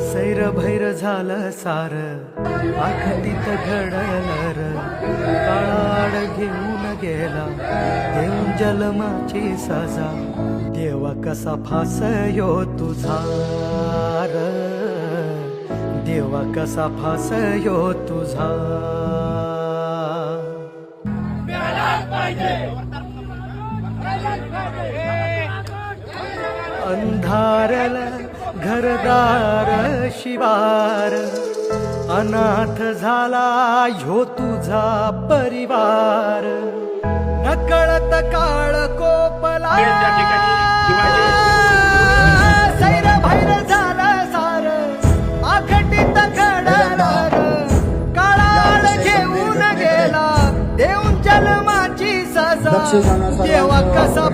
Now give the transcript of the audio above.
सैर भैर झालं सार आखतीत घडलं काळाड घेऊन गेला देऊन जलमाची सजा. देवा कसा फास यो तुझा देवा कसा फास यो तुझा. अंधारला घरदार शिवार अनाथ झाला ह्यो तुझा परिवार. नकळत काळ कोपला. सैर भैर झालं सार आखटीत घडणार. काळाळ घेऊन गेला देऊन जन्माची सजा. देवा कसा